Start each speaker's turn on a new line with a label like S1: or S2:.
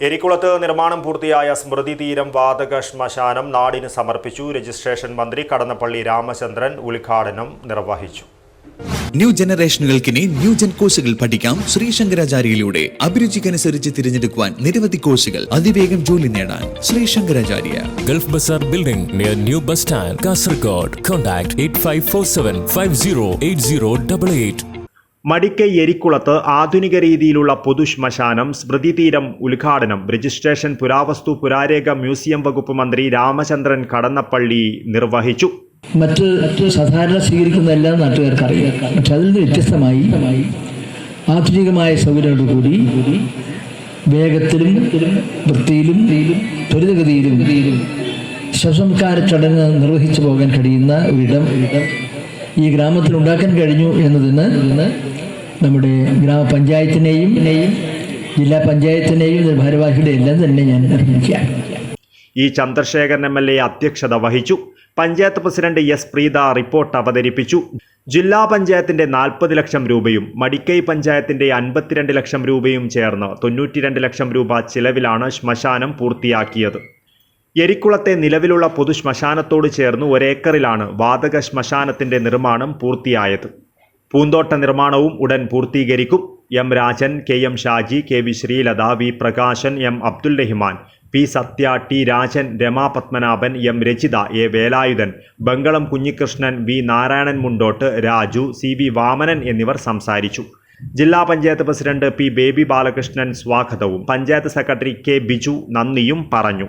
S1: എരിക്കുളത്ത് നിർമ്മാണം പൂർത്തിയായ സ്മൃതി തീരം വാതക ശ്മശാനം നാടിന് സമർപ്പിച്ചു രജിസ്ട്രേഷൻ മന്ത്രി കടന്നപ്പള്ളി രാമചന്ദ്രൻ ഉദ്ഘാടനം നിർവഹിച്ചു
S2: ന്യൂ ജനറേഷനുകൾക്കിനി ന്യൂ ജെൻ കോഴ്സുകൾ പഠിക്കാം ശ്രീ ശങ്കരാചാര്യയിലൂടെ അഭിരുചിക്കനുസരിച്ച് തിരഞ്ഞെടുക്കുവാൻ നിരവധി കോഴ്സുകൾ അതിവേഗം ജോലി നേടാൻ Shri Shankaracharya
S3: Gulf Bazaar Building near New Bus Stand, Kasargod. Contact 8547 508088.
S1: Madikkai എരിക്കുളത്ത് ആധുനിക രീതിയിലുള്ള പൊതുശ്മശാനം സ്മൃതി തീരം ഉദ്ഘാടനം രജിസ്ട്രേഷൻ പുരാവസ്തു പുരാരേഖ മ്യൂസിയം വകുപ്പ് മന്ത്രി രാമചന്ദ്രൻ കടന്നപ്പള്ളി നിർവഹിച്ചു.
S4: മറ്റ് സാധാരണ സ്വീകരിക്കുന്ന എല്ലാ നാട്ടുകാർക്ക് അറിയാം പക്ഷെ അതിൽ നിന്ന് വ്യത്യസ്തമായി ആധുനികമായ സൗകര്യങ്ങളോട് കൂടി വേഗത്തിലും വൃത്തിയിലും ത്വരിതഗതിയിലും ശവസംസ്കാര ചടങ്ങ് നിർവഹിച്ചു പോകാൻ കഴിയുന്ന ഒരിടം ഈ ഗ്രാമത്തിൽ ഉണ്ടാക്കാൻ കഴിഞ്ഞു എന്നതിന് നമ്മുടെ ഗ്രാമപഞ്ചായത്തിനെയും ജില്ലാ പഞ്ചായത്തിനെയും ഭാരവാഹികളുടെ എല്ലാം തന്നെ ഞാൻ അറിയിക്കുകയാണ്.
S1: ഈ ചന്ദ്രശേഖരൻ എം എൽ എ അധ്യക്ഷത വഹിച്ചു. Panchayat president S Preetha report അവതരിപ്പിച്ചു. ജില്ലാ പഞ്ചായത്തിന്റെ നാൽപ്പത് ലക്ഷം രൂപയും മടിക്കൈ പഞ്ചായത്തിന്റെ അൻപത്തിരണ്ട് ലക്ഷം രൂപയും ചേർന്ന് തൊണ്ണൂറ്റിരണ്ട് ലക്ഷം രൂപ ചിലവിലാണ് ശ്മശാനം പൂർത്തിയാക്കിയത്. എരിക്കുളത്തെ നിലവിലുള്ള പൊതു ശ്മശാനത്തോട് ചേർന്ന് ഒരേക്കറിലാണ് വാതക ശ്മശാനത്തിന്റെ നിർമ്മാണം പൂർത്തിയായത്. പൂന്തോട്ട നിർമ്മാണവും ഉടൻ പൂർത്തീകരിക്കും. M Rajan K M Shaji K V Sreelatha V Prakashan M Abdul Rahman P Sathya T Rajan Rama Padmanabhan M Rachitha A Velayudhan Bangalam Kunhikrishnan V Narayanan Mundott Raju C V Vamanan എന്നിവർ സംസാരിച്ചു. ജില്ലാ panchayat president P Baby Balakrishnan സ്വാഗതവും. Panchayat secretary K Biju നന്ദിയും പറഞ്ഞു.